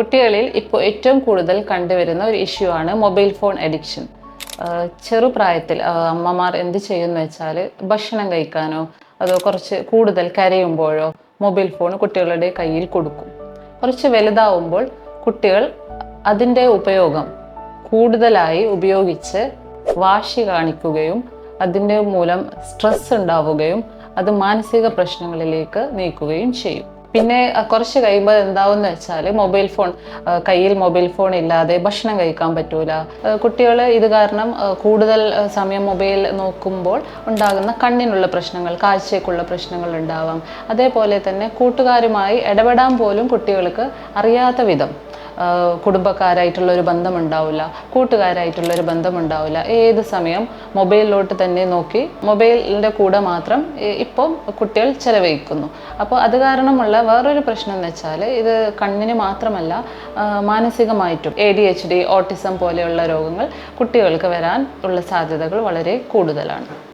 കുട്ടികളിൽ ഇപ്പോൾ ഏറ്റവും കൂടുതൽ കണ്ടുവരുന്ന ഒരു ഇഷ്യൂ ആണ് മൊബൈൽ ഫോൺ അഡിക്ഷൻ ചെറുപ്രായത്തിൽ അമ്മമാർ എന്ത് ചെയ്യുന്നു വെച്ചാൽ ഭക്ഷണം കഴിക്കാനോ അതോ കുറച്ച് കൂടുതൽ കരയുമ്പോഴോ മൊബൈൽ ഫോൺ കുട്ടികളുടെ കയ്യിൽ കൊടുക്കും. കുറച്ച് വലുതാവുമ്പോൾ കുട്ടികൾ അതിന്റെ ഉപയോഗം കൂടുതലായി ഉപയോഗിച്ച് വാശി കാണിക്കുകയും അതിന്റെ മൂലം സ്ട്രെസ് ഉണ്ടാവുകയും അത് മാനസിക പ്രശ്നങ്ങളിലേക്ക് നീക്കുകയും ചെയ്യും. പിന്നെ കുറച്ച് കഴിയുമ്പോൾ എന്താവുമെന്ന് വെച്ചാൽ മൊബൈൽ ഫോൺ കയ്യിൽ മൊബൈൽ ഫോൺ ഇല്ലാതെ ഭക്ഷണം കഴിക്കാൻ പറ്റൂല. കുട്ടികൾ ഇത് കാരണം കൂടുതൽ സമയം മൊബൈൽ നോക്കുമ്പോൾ ഉണ്ടാകുന്ന കണ്ണിനുള്ള പ്രശ്നങ്ങൾ കാഴ്ചയ്ക്കുള്ള പ്രശ്നങ്ങൾ ഉണ്ടാവാം. അതേപോലെ തന്നെ കൂട്ടുകാരുമായി ഇടപെടാൻ പോലും കുട്ടികൾക്ക് അറിയാത്ത വിധം. കുടുംബക്കാരായിട്ടുള്ള ഒരു ബന്ധം ഉണ്ടാവില്ല കൂട്ടുകാരായിട്ടുള്ള ഒരു ബന്ധം ഉണ്ടാവില്ല ഏത് സമയം മൊബൈലിലോട്ട് തന്നെ നോക്കി മൊബൈലിന്റെ കൂടെ മാത്രം ഇപ്പം കുട്ടികൾ ചെലവഴിക്കുന്നു. അപ്പോൾ അത് കാരണമുള്ള വേറൊരു പ്രശ്നം എന്ന് വെച്ചാൽ ഇത് കണ്ണിന് മാത്രമല്ല മാനസികമായിട്ടും A D H D autism പോലെയുള്ള രോഗങ്ങൾ കുട്ടികൾക്ക് വരാൻ ഉള്ള സാധ്യതകൾ വളരെ കൂടുതലാണ്.